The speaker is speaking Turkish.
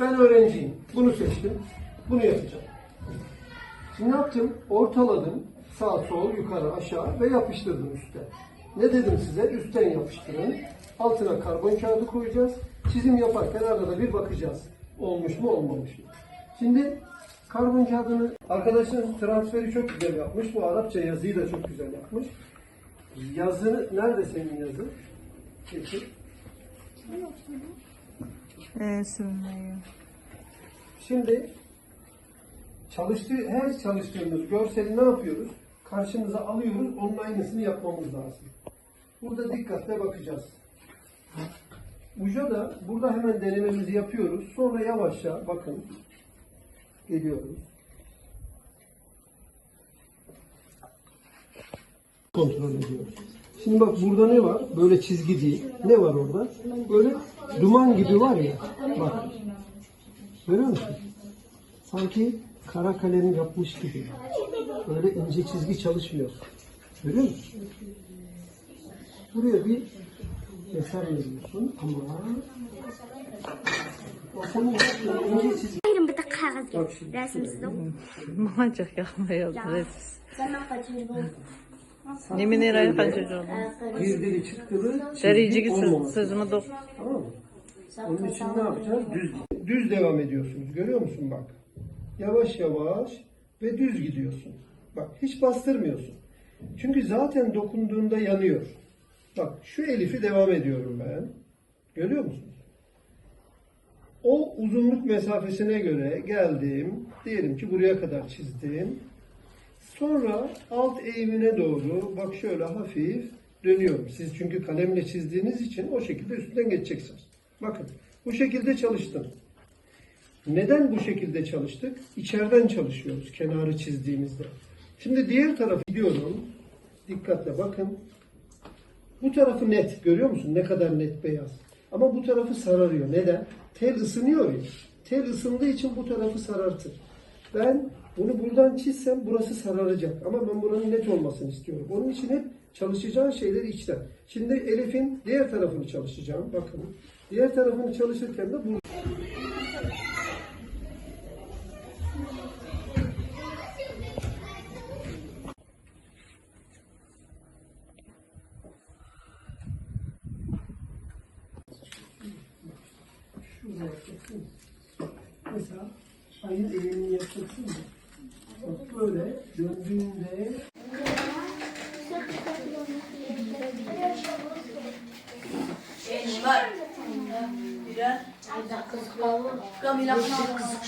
Ben öğrenciyim. Bunu seçtim. Bunu yapacağım. Şimdi ne yaptım? Ortaladım. Sağ, sol, yukarı, aşağı ve yapıştırdım üstte. Ne dedim size? Üstten yapıştırın. Altına karbon kağıdı koyacağız. Çizim yaparken arada bir bakacağız. Olmuş mu, olmamış mı? Şimdi karbon kağıdını arkadaşın transferi çok güzel yapmış. Bu Arapça yazıyı da çok güzel yapmış. Yazını, nerede senin yazın? Getir. Ee, sürünmeyi. Şimdi çalıştığı her çalıştığımız görseli ne yapıyoruz? Karşımıza alıyoruz, onun aynısını yapmamız lazım. Burada dikkatle bakacağız. Uca da burada hemen denememizi yapıyoruz. Sonra yavaşça bakın geliyoruz. Kontrol ediyoruz. Şimdi bak burada ne var? Böyle çizgi değil. Ne var orada? Böyle duman gibi var ya. Bak. Görüyor musun? Sanki kara kalem yapmış gibi. Böyle ince çizgi çalışmıyor. Görüyor musun? Buraya bir eser veriyorsun ama o senin ince çizgi. Ayrım bir de kağıt Bak şimdi. resmimizde. Bana çok yakmıyor. Res. Zaman kaçıncı oldu? Yemin ederim kaçıncı oldu. Girdili çıktılı olmaması. sözüme dok. Tamam mı? Onun için ne yapacağız? Düz. Düz devam ediyorsunuz. Görüyor musun bak? Yavaş yavaş ve düz gidiyorsun. Bak hiç bastırmıyorsun. Çünkü zaten dokunduğunda yanıyor. Bak şu elifi devam ediyorum ben. Görüyor musunuz? O uzunluk mesafesine göre geldim. Diyelim ki buraya kadar çizdim. Sonra alt eğimine doğru bak şöyle hafif dönüyorum. Siz çünkü kalemle çizdiğiniz için o şekilde üstünden geçeceksiniz. Bakın bu şekilde çalıştım. Neden bu şekilde çalıştık? İçeriden çalışıyoruz kenarı çizdiğimizde. Şimdi diğer tarafa gidiyorum. Dikkatle bakın. Bu tarafı net görüyor musun? Ne kadar net beyaz. Ama bu tarafı sararıyor. Neden? Tel ısınıyor ya. Tel ısındığı için bu tarafı sarartır. Ben bunu buradan çizsem burası sararacak. Ama ben buranın net olmasını istiyorum. Onun için hep çalışacağın şeyleri içten. Şimdi Elif'in diğer tarafını çalışacağım. Bakın. Diğer tarafını çalışırken de bu Şurada yapacaksın. Mesela ayın eğimini yapacaksın? Bak böyle döndüğünde Var. Birer. Kamila kızık.